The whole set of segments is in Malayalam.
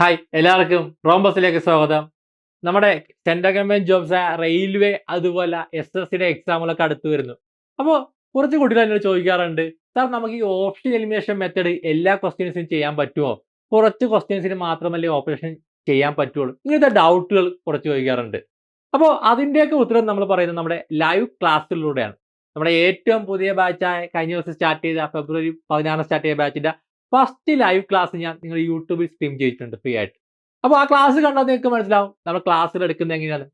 ഹായ് എല്ലാവർക്കും റോംബസിലേക്ക് സ്വാഗതം. നമ്മുടെ സെൻട്രൽ ഗവൺമെന്റ് ജോബ്സ് റെയിൽവേ അതുപോലെ എസ് എസ് എക്സാമുകളൊക്കെ അടുത്ത് വരുന്നു. അപ്പോൾ കുറച്ച് കുട്ടികൾ എന്നോട് ചോദിക്കാറുണ്ട് സാർ നമുക്ക് ഈ ഓപ്ഷൻ എലിമിനേഷൻ മെത്തേഡ് എല്ലാ ക്വസ്റ്റ്യൻസിനും ചെയ്യാൻ പറ്റുമോ? കുറച്ച് ക്വസ്റ്റ്യൻസിന് മാത്രമല്ലേ ഓപ്പറേഷൻ ചെയ്യാൻ പറ്റുള്ളൂ. ഇങ്ങനത്തെ ഡൗട്ടുകൾ കുറച്ച് ചോദിക്കാറുണ്ട്. അപ്പോൾ അതിന്റെയൊക്കെ ഉത്തരം നമ്മൾ പറയുന്നത് നമ്മുടെ ലൈവ് ക്ലാസ്സിലൂടെയാണ് നമ്മുടെ ഏറ്റവും പുതിയ ബാച്ചായ കഴിഞ്ഞ ദിവസം സ്റ്റാർട്ട് ചെയ്ത ഫെബ്രുവരി പതിനാറ് സ്റ്റാർട്ട് ചെയ്ത ബാച്ചിന്റെ ഫസ്റ്റ് ലൈവ് ക്ലാസ് ഞാൻ നിങ്ങൾ യൂട്യൂബിൽ സ്ട്രീം ചെയ്തിട്ടുണ്ട് ഫ്രീ ആയിട്ട്. അപ്പോൾ ആ ക്ലാസ് കണ്ടാൽ നിങ്ങൾക്ക് മനസ്സിലാവും നമ്മൾ ക്ലാസ്സിൽ എടുക്കുന്നത് എങ്ങനെയാണ്?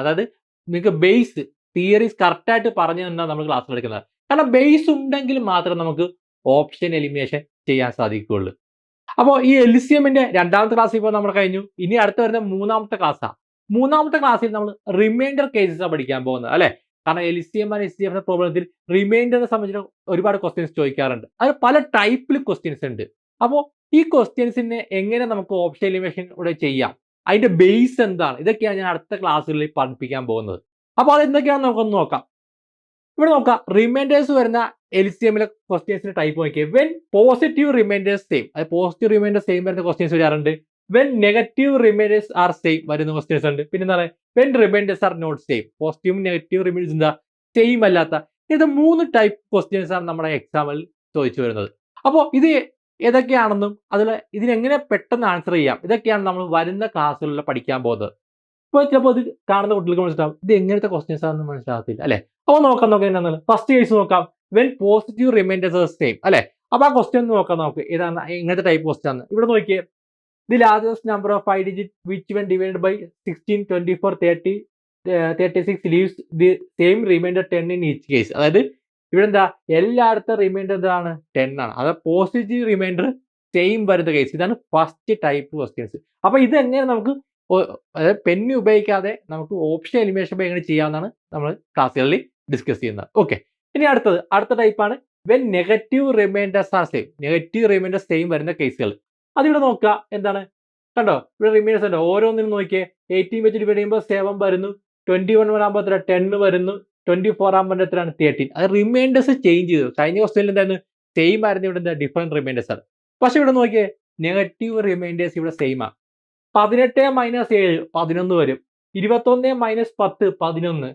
അതായത് നിങ്ങൾക്ക് ബേസ് തിയറീസ് കറക്റ്റായിട്ട് പറഞ്ഞു തന്നാണ് നമ്മൾ ക്ലാസ്സിൽ എടുക്കുന്നത്. കാരണം ബേസ് ഉണ്ടെങ്കിൽ മാത്രമേ നമുക്ക് ഓപ്ഷൻ എലിമിനേഷൻ ചെയ്യാൻ സാധിക്കുകയുള്ളൂ. അപ്പോൾ ഈ എൽ സി എമ്മിന്റെ രണ്ടാമത്തെ ക്ലാസ് ഇപ്പോൾ നമ്മൾ കഴിഞ്ഞു. ഇനി അടുത്ത് വരുന്ന മൂന്നാമത്തെ ക്ലാസ്സാണ് മൂന്നാമത്തെ ക്ലാസ്സിൽ നമ്മൾ റിമൈൻഡർ കേസസ് പഠിക്കാൻ പോകുന്നത് അല്ലെ? കാരണം L C M and S C F പ്രോബ്ലത്തിൽ റിമൈൻഡറിനെ സംബന്ധിച്ച് ഒരുപാട് ക്വസ്റ്റ്യൻസ് ചോദിക്കാറുണ്ട്. അത് പല ടൈപ്പിൽ ക്വസ്റ്റ്യൻസ് ഉണ്ട്. അപ്പോൾ ഈ ക്വസ്റ്റ്യൻസിനെ എങ്ങനെ നമുക്ക് ഓപ്ഷൻ എലിമിനേഷൻ ഇവിടെ ചെയ്യാം? അതിന്റെ ബേസ് എന്താണ്? ഇതൊക്കെയാണ് ഞാൻ അടുത്ത ക്ലാസ്സുകളിൽ പഠിപ്പിക്കാൻ പോകുന്നത്. അപ്പോൾ അത് എന്തൊക്കെയാണെന്ന് നമുക്കൊന്ന് നോക്കാം. ഇവിടെ നോക്കാം. റിമൈൻഡേഴ്സ് വരുന്ന എൽ സി എമ്മിലെ ക്വസ്റ്റ്യൻസിന്റെ ടൈപ്പ് നോക്കിയാൽ വെൻ പോസിറ്റീവ് റിമൈൻഡേഴ്സ് സെയിം അതായത് പോസിറ്റീവ് റിമൈൻഡേഴ്സ് സെയിം വരുന്ന ക്വസ്റ്റ്യൻസ് വരാറുണ്ട്. When negative remainders are same വരുന്ന ക്വസ്റ്റ്യൻസ് ഉണ്ട്. പിന്നെ എന്താണ് when remainders are not same പോസിറ്റീവും നെഗറ്റീവ് റിമൈൻഡേഴ്സ് എന്താ? സെയിം അല്ലാത്ത ഇത് മൂന്ന് ടൈപ്പ് ക്വസ്റ്റ്യൻസ് ആണ് നമ്മുടെ എക്സാമിൽ ചോദിച്ചു വരുന്നത്. അപ്പോൾ ഇത് ഏതൊക്കെയാണെന്നും അതിൽ ഇതിനെങ്ങനെ പെട്ടെന്ന് ആൻസർ ചെയ്യാം? ഇതൊക്കെയാണ് നമ്മൾ വരുന്ന ക്ലാസ്സുകളിൽ പഠിക്കാൻ പോകുന്നത്. ഇപ്പോൾ ചിലപ്പോൾ ഇത് കാണുന്ന കുട്ടികൾക്ക് മനസ്സിലാവും ഇത് എങ്ങനത്തെ ക്വസ്റ്റ്യൻസ് ആണെന്ന് മനസ്സിലാകത്തില്ല അല്ലേ? അപ്പോൾ നോക്കാം നോക്കാം എന്നാണ് ഫസ്റ്റ് കേസ് നോക്കാം. വെൻ പോസിറ്റീവ് റിമൈൻഡേഴ്സ് സെയിം അല്ലേ? അപ്പോൾ ആ ക്വസ്റ്റ്യൻ നോക്കാം നമുക്ക് ഏതാണ് എങ്ങനത്തെ ടൈപ്പ് ക്വസ്റ്റ്യൻ ആണ്? ഇവിടെ നോക്കിയേ. The largest number of five digit which when divide by sixteen twenty four thirty thirty six leaves the same remainder ten in each case അതായത് ഇവിടെ എന്താ? എല്ലായിടത്തെ റിമൈൻഡർ എന്താണ് ടെൻ ആണ്. അതായത് പോസിറ്റീവ് റിമൈൻഡർ സെയിം വരുന്ന കേസ് ഇതാണ് ഫസ്റ്റ് ടൈപ്പ് ക്വസ്റ്റ്യൻസ് അപ്പൊ ഇത് എങ്ങനെ നമുക്ക് അതായത് പെന്ന് ഉപയോഗിക്കാതെ നമുക്ക് ഓപ്ഷൻ എലിമിനേഷൻ എങ്ങനെ ചെയ്യാമെന്നാണ് നമ്മൾ ക്ലാസ്സുകളിൽ ഡിസ്കസ് ചെയ്യുന്നത്. ഓക്കെ ഇനി അടുത്തത്. അടുത്ത ടൈപ്പാണ് when negative remainders are same negative remainder same വരുന്ന കേസുകൾ അതിവിടെ നോക്കുക. എന്താണ്? കണ്ടോ? ഇവിടെ റിമൈൻഡേഴ്സ് ഉണ്ട്? ഓരോന്നിനും നോക്കിയേ. എയ്റ്റീൻ വെച്ച് ഡിവൈഡ് ചെയ്യുമ്പോൾ സെവൻ വരുന്നു. ട്വന്റി വൺ ആകുമ്പോൾ എത്ര ടെൻ വരുന്നു. ട്വന്റി ഫോർ ആകുമ്പോൾ എത്രയാണ്? തേർട്ടീൻ അത് റിമൈൻഡേഴ്സ് ചേഞ്ച് ചെയ്തു. കഴിഞ്ഞ ക്വസ്റ്റനിൽ എന്തായിരുന്നു? സെയിം ആയിരുന്നു. ഇവിടെ എന്താ? ഡിഫറെന്റ് റിമൈൻഡേഴ്സ് ആണ്. പക്ഷെ ഇവിടെ നോക്കിയേ. നെഗറ്റീവ് റിമൈൻഡേഴ്സ് ഇവിടെ സെയിം ആണ് പതിനെട്ട് മൈനസ് ഏഴ് പതിനൊന്ന് വരും. ഇരുപത്തൊന്ന് മൈനസ് പത്ത് പതിനൊന്ന്.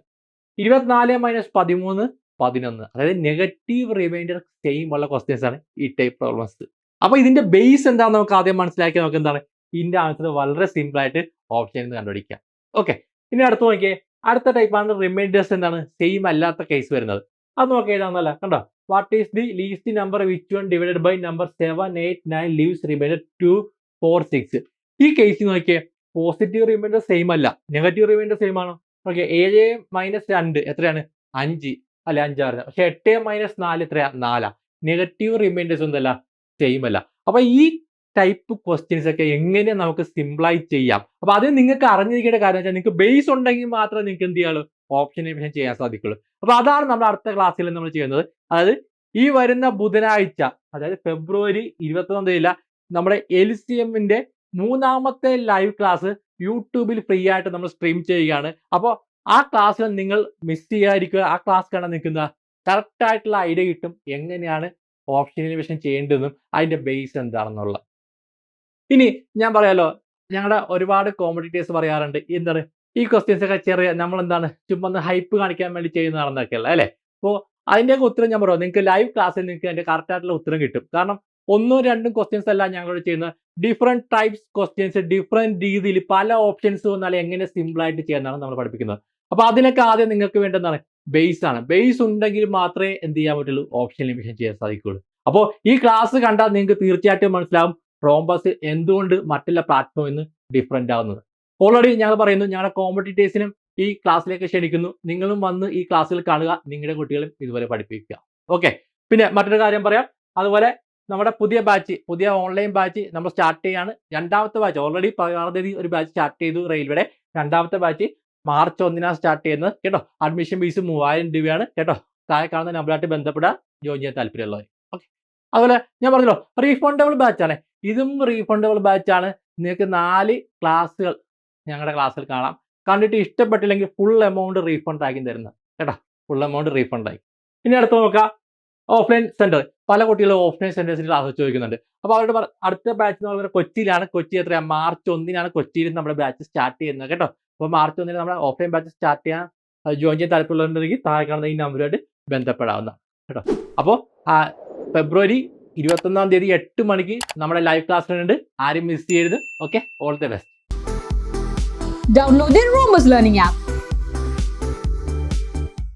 ഇരുപത്തിനാല് മൈനസ് പതിമൂന്ന് പതിനൊന്ന്. അതായത് നെഗറ്റീവ് റിമൈൻഡർ സെയിം ഉള്ള ക്വസ്റ്റ്യൻസ് ആണ് ഈ ടൈപ്പ് പ്രോബ്ലംസ് അപ്പൊ ഇതിന്റെ ബേസ് എന്താണെന്ന് നമുക്ക് ആദ്യം മനസ്സിലാക്കി നമുക്ക് എന്താണ്? ഇതിന്റെ ആൻസർ വളരെ സിമ്പിൾ ആയിട്ട് ഓപ്ഷനിൽ നിന്ന് കണ്ടുപിടിക്കാം. ഓക്കെ ഇനി അടുത്ത് നോക്കിയേ. അടുത്ത ടൈപ്പാണ് റിമൈൻഡേഴ്സ് എന്താണ്? സെയിം അല്ലാത്ത കേസ് വരുന്നത്. അത് നോക്കി എഴുതാന്നല്ല കണ്ടോ? What is the least number which one divided by number seven eight nine leaves remainder two four six ഈ കേസിൽ നോക്കിയേ. പോസിറ്റീവ് റിമൈൻഡർ സെയിം അല്ല. നെഗറ്റീവ് റിമൈൻഡർ സെയിം ആണോ? ഓക്കെ ഏഴ് മൈനസ് രണ്ട് എത്രയാണ്? അഞ്ച്. അല്ലെ അഞ്ചാറ് പക്ഷെ എട്ട് മൈനസ് നാല് എത്രയാ? നാലാ. നെഗറ്റീവ് റിമൈൻഡേഴ്സ് ഒന്നല്ല സെയിം അല്ല അപ്പൊ ഈ ടൈപ്പ് ക്വസ്റ്റ്യൻസ് ഒക്കെ എങ്ങനെ നമുക്ക് സിമ്പിളായി ചെയ്യാം? അപ്പൊ അത് നിങ്ങൾക്ക് അറിഞ്ഞിരിക്കേണ്ട കാര്യം വെച്ചാൽ നിങ്ങൾക്ക് ബേസ് ഉണ്ടെങ്കിൽ മാത്രമേ നിങ്ങൾക്ക് എന്ത് ചെയ്യാളൂ ഓപ്ഷൻ എലിമിനേഷൻ ചെയ്യാൻ സാധിക്കുള്ളൂ. അപ്പൊ അതാണ് നമ്മൾ അടുത്ത ക്ലാസ്സിൽ നമ്മൾ ചെയ്യുന്നത്. അതായത് ഈ വരുന്ന ബുധനാഴ്ച അതായത് ഫെബ്രുവരി ഇരുപത്തൊന്നാം തീയതി നമ്മുടെ എൽ സി എമ്മിന്റെ മൂന്നാമത്തെ ലൈവ് ക്ലാസ് യൂട്യൂബിൽ ഫ്രീ ആയിട്ട് നമ്മൾ സ്ട്രീം ചെയ്യുകയാണ്. അപ്പോൾ ആ ക്ലാസ്സിൽ നിങ്ങൾ മിസ് ചെയ്യാതിരിക്കുക. ആ ക്ലാസ് കാണാൻ നിൽക്കുന്ന കറക്റ്റ് ആയിട്ടുള്ള ഐഡിയ കിട്ടും. എങ്ങനെയാണ് ഓപ്ഷൻ എലിമിനേഷൻ ചെയ്യേണ്ടതെന്നും അതിന്റെ ബേസ് എന്താണെന്നുള്ള. ഇനി ഞാൻ പറയാലോ ഞങ്ങളുടെ ഒരുപാട് കോമ്പറ്റീറ്റേഴ്സ് പറയാറുണ്ട് എന്താണ് ഈ ക്വസ്റ്റ്യൻസ് ഒക്കെ ചെറിയ നമ്മൾ എന്താണ് ചുമ്മാ ഒന്ന് ഹൈപ്പ് കാണിക്കാൻ വേണ്ടി ചെയ്യുന്നതാണെന്നൊക്കെ അല്ലേ? അപ്പോൾ അതിന്റെയൊക്കെ ഉത്തരം ഞാൻ പറയാം നിങ്ങൾക്ക് ലൈവ് ക്ലാസ്സിൽ നിങ്ങൾക്ക് അതിന്റെ കറക്റ്റ് ആയിട്ടുള്ള ഉത്തരം കിട്ടും. കാരണം ഒന്നും രണ്ടും ക്വസ്റ്റ്യൻസ് അല്ല ഞങ്ങളോട് ചെയ്യുന്നത്. ഡിഫറെന്റ് ടൈപ്സ് ക്വസ്റ്റ്യൻസ് ഡിഫറെന്റ് രീതിയിൽ പല ഓപ്ഷൻസ് വന്നാലും എങ്ങനെ സിമ്പിളായിട്ട് ചെയ്യാനാണ് നമ്മൾ പഠിപ്പിക്കുന്നത്. അപ്പോൾ അതിനൊക്കെ ആദ്യം നിങ്ങൾക്ക് വേണ്ടതാണ് ബേസ് ആണ്. ബേസ് ഉണ്ടെങ്കിൽ മാത്രമേ എന്ത് ചെയ്യാൻ പറ്റുള്ളൂ? ഓപ്ഷൻ ലിമിഷൻ ചെയ്യാൻ സാധിക്കുള്ളൂ അപ്പോൾ ഈ ക്ലാസ് കണ്ടാൽ നിങ്ങൾക്ക് തീർച്ചയായിട്ടും മനസ്സിലാവും റോംബസ് എന്തുകൊണ്ട് മറ്റുള്ള പ്ലാറ്റ്ഫോമിൽ നിന്ന് ഡിഫറെന്റ് ആവുന്നത്. ഓൾറെഡി ഞങ്ങൾ പറയുന്നു ഞങ്ങളുടെ കോമ്പറ്റീറ്റേഴ്സിനും ഈ ക്ലാസ്സിലേക്ക് ക്ഷണിക്കുന്നു. നിങ്ങളും വന്ന് ഈ ക്ലാസ്സിൽ കാണുക. നിങ്ങളുടെ കുട്ടികളും ഇതുപോലെ പഠിപ്പിക്കുക. ഓക്കെ പിന്നെ മറ്റൊരു കാര്യം പറയാം. അതുപോലെ നമ്മുടെ പുതിയ ബാച്ച് പുതിയ ഓൺലൈൻ ബാച്ച് നമ്മൾ സ്റ്റാർട്ട് ചെയ്യാണ്. രണ്ടാമത്തെ ബാച്ച് ഓൾറെഡി പതിനാറാം തീയതി ഒരു ബാച്ച് സ്റ്റാർട്ട് ചെയ്തു റെയിൽവേയുടെ. രണ്ടാമത്തെ ബാച്ച് മാർച്ച് ഒന്നിനാണ് സ്റ്റാർട്ട് ചെയ്യുന്നത്. കേട്ടോ? അഡ്മിഷൻ ഫീസ് മൂവായിരം രൂപയാണ്. കേട്ടോ? താഴെ കാണുന്ന നമ്പറായിട്ട് ബന്ധപ്പെടാൻ ജോയിൻ ചെയ്യാൻ താല്പര്യമുള്ളവർ. ഓക്കെ അതുപോലെ ഞാൻ പറഞ്ഞല്ലോ റീഫണ്ടബിൾ ബാച്ചാണ് ഇതും റീഫണ്ടബിൾ ബാച്ചാണ് നിങ്ങൾക്ക് നാല് ക്ലാസ്സുകൾ ഞങ്ങളുടെ ക്ലാസ്സിൽ കാണാം. കണ്ടിട്ട് ഇഷ്ടപ്പെട്ടില്ലെങ്കിൽ ഫുൾ എമൗണ്ട് റീഫണ്ട് ആക്കി തരുന്നത്. കേട്ടോ? ഫുൾ എമൗണ്ട് റീഫണ്ട് ആയി. ഇനി അടുത്ത് നോക്കാം. ഓഫ്ലൈൻ സെന്റർ പല കുട്ടികളും ഓഫ്ലൈൻ സെന്റേഴ്സിൽ ക്ലാസ് ചോദിക്കുന്നുണ്ട്. അപ്പോൾ അവരുടെ അടുത്ത ബാച്ച് എന്ന് പറയുന്നത് കൊച്ചിയിലാണ്. കൊച്ചി എത്രയാണ് മാർച്ച് ഒന്നിനാണ് കൊച്ചിയിൽ നമ്മുടെ ബാച്ച് സ്റ്റാർട്ട് ചെയ്യുന്നത്. കേട്ടോ? അപ്പോൾ മാർച്ച് ഒന്നിന് നമ്മുടെ ഓഫ്ലൈൻ ബാച്ച് സ്റ്റാർട്ട് ചെയ്യാൻ ജോയിൻ ചെയ്യാൻ താല്പര്യമുള്ളവരുണ്ടെങ്കിൽ താഴെ കാണുന്ന ഈ നമ്പറുമായിട്ട് ബന്ധപ്പെടാവുന്നതാണ് കേട്ടോ. അപ്പോൾ ഫെബ്രുവരി ഇരുപത്തൊന്നാം തീയതി എട്ട് മണിക്ക് നമ്മുടെ ലൈവ് ക്ലാസ് ഉണ്ട് ആരും മിസ് ചെയ്യരുത്. Okay all the best download Rhombus Learning app.